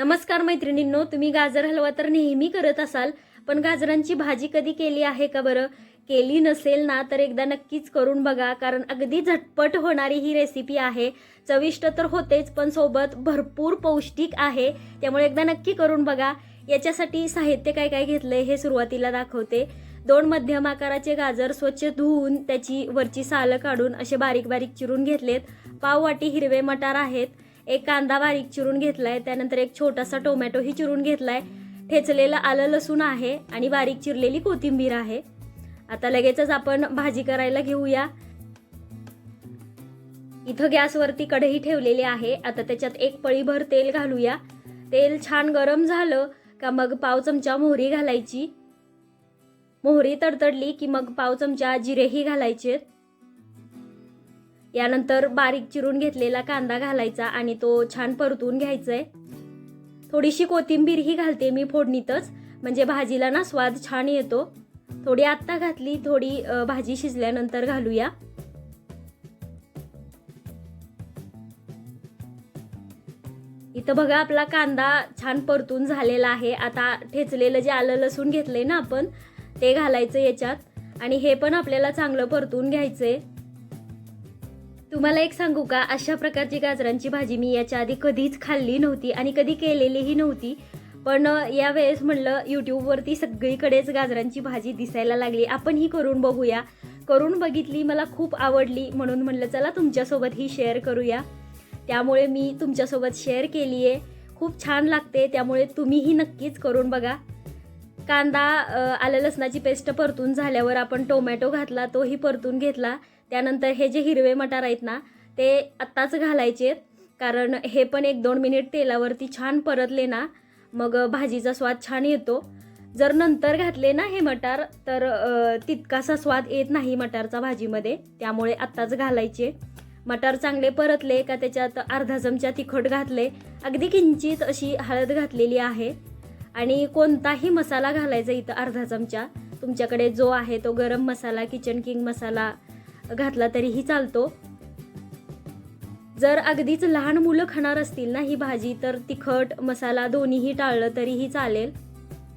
नमस्कार मैत्रिणींनो तुम्ही गाजर हलवा तर नेहमी करत असाल पण गाजरांची भाजी कधी केली आहे का बरं? केली नसेल ना तर एकदा नक्कीच करून बघा कारण अगदी झटपट होणारी ही रेसिपी आहे. चविष्ट तर होतेच पण सोबत भरपूर पौष्टिक आहे त्यामुळे एकदा नक्की करून बघा. याच्यासाठी साहित्य काय काय घेतलंय हे सुरुवातीला दाखवते. दोन मध्यम आकाराचे गाजर स्वच्छ धुवून त्याची वरची सालं काढून असे बारीक बारीक चिरून घेतलेत. पाव वाटी हिरवे मटार आहेत. एक कांदा बारीक चिरून घेतलाय त्यानंतर एक छोटासा टोमॅटोही चिरून घेतलाय. ठेचलेलं आलं लसूण आहे आणि बारीक चिरलेली कोथिंबीर आहे. आता लगेचच आपण भाजी करायला घेऊया. इथं गॅसवरती कढई ठेवलेली आहे. आता त्याच्यात एक पळीभर तेल घालूया. तेल छान गरम झालं का मग पाव चमचा मोहरी घालायची. मोहरी तडतडली की मग पाव चमचा जिरेही घालायचे यानंतर बारीक चिरून घेतलेला कांदा घालायचा आणि तो छान परतून घ्यायचा आहे थोडीशी कोथिंबीरही घालते मी फोडणीतच म्हणजे भाजीला ना स्वाद छान येतो. थोडी आत्ता घातली थोडी भाजी शिजल्यानंतर घालूया. इथं बघा आपला कांदा छान परतून झालेला आहे. आता ठेचलेलं जे आलं लसूण घेतलंय ना आपण ते घालायचं याच्यात. आणि हे पण आपल्याला चांगलं परतून घ्यायचंय. तुम्हाला एक सांगू का? अशा प्रकारची गाजरांची भाजी मी याच्या आधी कधीच खाल्ली नव्हती आणि कधी केलेलीही नव्हती. पण यावेळेस म्हणलं यूट्यूबवरती सगळीकडेच गाजरांची भाजी दिसायला लागली. आपण ही करून बघूया. करून बघितली मला खूप आवडली. म्हणून म्हणलं चला तुमच्यासोबत ही शेअर करूया. त्यामुळे मी तुमच्यासोबत शेअर केली आहे खूप छान लागते. त्यामुळे तुम्हीही नक्कीच करून बघा. कांदा आलं लसणाची पेस्ट परतून झाल्यावर आपण टोमॅटो घातला तोही परतून घेतला. त्यानंतर हे जे हिरवे मटार आहेत ना ते आत्ताच घालायचे कारण हे पण एक दोन मिनिट तेलावरती छान परतले ना मग भाजीचा स्वाद छान येतो. जर नंतर घातले ना हे मटार तर तितकासा स्वाद येत नाही मटारचा भाजीमध्ये. त्यामुळे आत्ताच घालायचे. मटार चांगले परतले का त्याच्यात अर्धा चमचा तिखट घातले. अगदी किंचित अशी हळद घातलेली आहे. आणि कोणताही मसाला घालायचा इथं अर्धा चमचा. तुमच्याकडे जो आहे तो गरम मसाला किचन किंग मसाला घातला तरीही चालतो. जर अगदीच लहान मुलं खाणार असतील ना ही भाजी तर तिखट मसाला दोन्हीही टाळलं तरीही चालेल.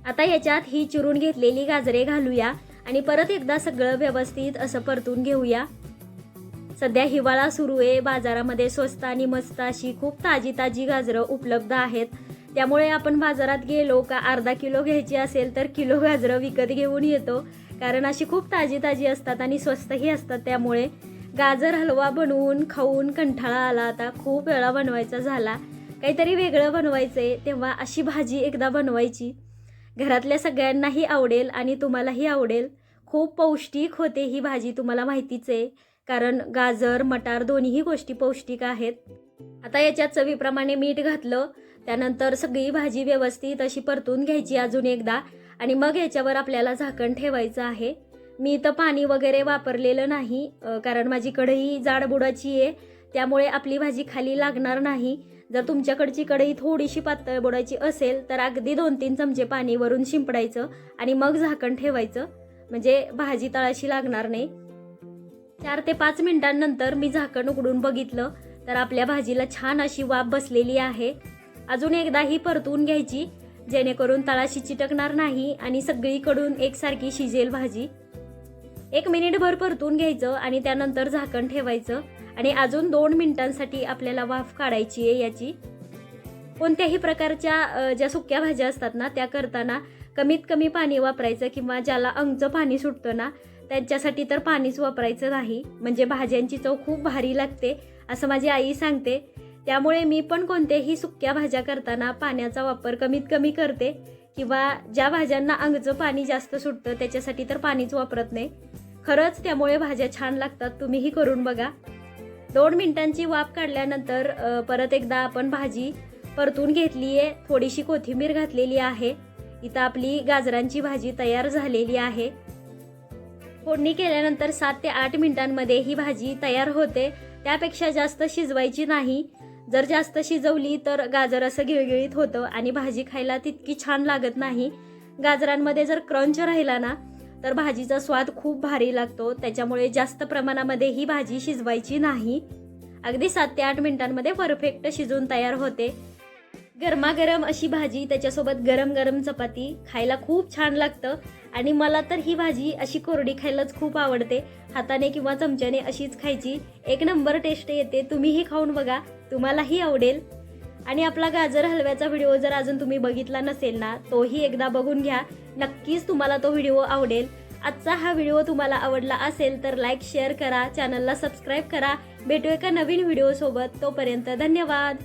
आता याच्यात ही चिरून घेतलेली गाजरे घालूया आणि परत एकदा सगळं व्यवस्थित असं परतून घेऊया. सध्या हिवाळा सुरू आहे बाजारामध्ये स्वस्त आणि मस्त अशी खूप ताजी ताजी गाजरं उपलब्ध आहेत. त्यामुळे आपण बाजारात गेलो का अर्धा किलो घ्यायची असेल तर किलो गाजरं विकत घेऊन येतो. कारण अशी खूप ताजी ताजी असतात आणि स्वस्तही असतात. त्यामुळे गाजर हलवा बनवून खाऊन कंठाळा आला आता. खूप वेळा बनवायचा झाला. काहीतरी वेगळं बनवायचं आहे तेव्हा अशी भाजी एकदा बनवायची. घरातल्या सगळ्यांनाही आवडेल आणि तुम्हालाही आवडेल. खूप पौष्टिक होते ही भाजी तुम्हाला माहितीच आहे. कारण गाजर मटार दोन्हीही गोष्टी पौष्टिक आहेत. आता याच्यात चवीप्रमाणे मीठ घातलं त्यानंतर सगळी भाजी व्यवस्थित अशी परतून घ्यायची अजून एकदा आणि मग याच्यावर आपल्याला झाकण ठेवायचं आहे. मी इथं पाणी वगैरे वापरलेलं नाही कारण माझी कढई जाडबुडाची आहे त्यामुळे आपली भाजी खाली लागणार नाही. जर तुमच्याकडची कढई थोडीशी पातळ बुडायची असेल तर अगदी दोन तीन चमचे पाणी वरून शिंपडायचं आणि मग झाकण ठेवायचं म्हणजे भाजी तळाशी लागणार नाही. चार ते पाच मिनिटांनंतर मी झाकण उघडून बघितलं तर आपल्या भाजीला छान अशी वाफ बसलेली आहे. अजून एकदा ही परतून घ्यायची जेणेकरून तळाशी चिटकणार नाही आणि सगळीकडून एकसारखी शिजेल भाजी. एक मिनिटभर परतून घ्यायचं आणि त्यानंतर झाकण ठेवायचं आणि अजून दोन मिनिटांसाठी आपल्याला वाफ काढायची आहे याची. कोणत्याही प्रकारच्या ज्या सुक्या भाज्या असतात ना त्या करताना कमीत कमी पाणी वापरायचं किंवा ज्याला अंगचं पाणी सुटतं ना त्यांच्यासाठी तर पाणीच वापरायचं नाही. म्हणजे भाज्यांची चव खूप भारी लागते. असं माझी आई सांगते. त्यामुळे मी पण कोणत्याही सुक्या भाज्या करताना पाण्याचा वापर कमीत कमी करते किंवा ज्या भाज्यांना अंगचं पाणी जास्त सुटतं त्याच्यासाठी तर पाणीच वापरत नाही. खरंच त्यामुळे भाज्या छान लागतात तुम्हीही करून बघा. दोन मिनिटांची वाफ काढल्यानंतर परत एकदा आपण भाजी परतून घेतली आहे थोडीशी कोथिंबीर घातलेली आहे. इथं आपली गाजरांची भाजी तयार झालेली आहे. फोडणी केल्यानंतर सात ते आठ मिनिटांमध्ये ही भाजी तयार होते. त्यापेक्षा जास्त शिजवायची नाही. जर जास्त शिजवली तर गाजर असं गिळगिळीत होतं आणि भाजी खायला तितकी छान लागत नाही. गाजरांमध्ये जर क्रंच राहिला ना तर भाजीचा स्वाद खूप भारी लागतो. त्याच्यामुळे जास्त प्रमाणामध्ये ही भाजी शिजवायची नाही. अगदी सात ते आठ मिनिटांमध्ये परफेक्ट शिजून तयार होते. गरमागरम अशी भाजी त्याच्यासोबत गरम गरम चपाती खायला खूप छान लागतं. आणि मला तर ही भाजी अशी कोरडी खायलाच खूप आवडते. हाताने किंवा चमच्याने अशीच खायची. एक नंबर टेस्ट येते. तुम्हीही खाऊन बघा. तुम्हालाही आवडेल. आणि आपला गाजर हलव्याचा व्हिडिओ जर अजून तुम्ही बघितला नसेल ना तोही एकदा बघून घ्या. नक्कीच तुम्हाला तो व्हिडिओ आवडेल. आजचा हा व्हिडिओ तुम्हाला आवडला असेल तर लाईक शेअर करा. चॅनलला सबस्क्राईब करा. भेटू एका नवीन व्हिडिओसोबत तोपर्यंत धन्यवाद.